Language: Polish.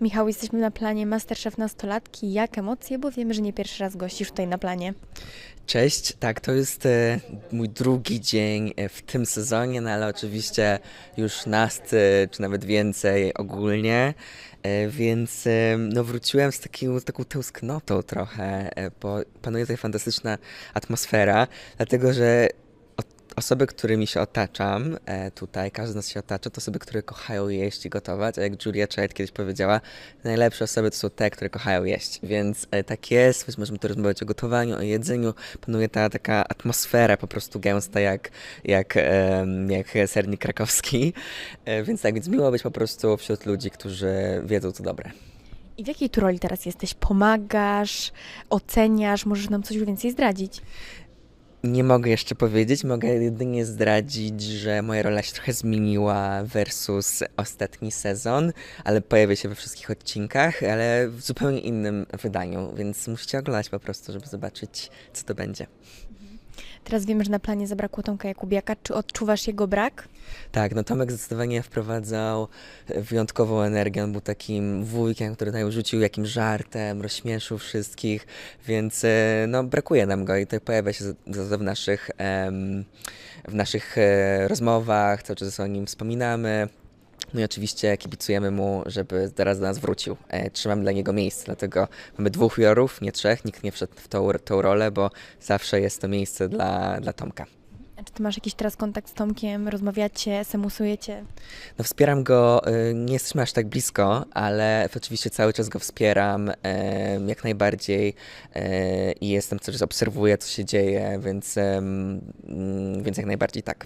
Michał, jesteśmy na planie Masterchef Nastolatki. Jak emocje, bo wiemy, że nie pierwszy raz gościsz tutaj na planie. Cześć, tak, to jest e, mój drugi dzień e, w tym sezonie, no ale oczywiście już nasty, czy nawet więcej ogólnie, e, więc e, no wróciłem z, takim, taką tęsknotą trochę, e, bo panuje tutaj fantastyczna atmosfera, dlatego że osoby, którymi się otaczam e, tutaj, każdy z nas się otacza, to osoby, które kochają jeść i gotować, a jak Julia Child kiedyś powiedziała, najlepsze osoby to są te, które kochają jeść, więc e, tak jest, więc możemy tu rozmawiać o gotowaniu, o jedzeniu, panuje ta taka atmosfera po prostu gęsta jak, jak, jak sernik krakowski, E, więc tak, więc miło być po prostu wśród ludzi, którzy wiedzą co dobre. I w jakiej tu roli teraz jesteś? Pomagasz, oceniasz? Możesz nam coś więcej zdradzić? Nie mogę jeszcze powiedzieć, mogę jedynie zdradzić, że moja rola się trochę zmieniła versus ostatni sezon, ale pojawia się we wszystkich odcinkach, ale w zupełnie innym wydaniu, więc musicie oglądać po prostu, żeby zobaczyć, co to będzie. Teraz wiemy, że na planie zabrakło Tomka Jakubiaka. Czy odczuwasz jego brak? Tak, no Tomek zdecydowanie wprowadzał wyjątkową energię. On był takim wujkiem, który tutaj rzucił jakimś żartem, rozśmieszył wszystkich, więc e, no brakuje nam go i to pojawia się w naszych, w naszych e, rozmowach, cały czas o nim wspominamy. No i oczywiście kibicujemy mu, żeby teraz do nas wrócił. E, trzymam dla niego miejsce, dlatego mamy dwóch jurów, nie trzech, nikt nie wszedł w tą, tą rolę, bo zawsze jest to miejsce dla, dla Tomka. A czy ty masz jakiś teraz kontakt z Tomkiem? Rozmawiacie, semusujecie? No wspieram go, y, nie jesteśmy aż tak blisko, ale oczywiście cały czas go wspieram em, jak najbardziej e, i jestem czas obserwuję, co się dzieje, więc, mm, więc jak najbardziej tak.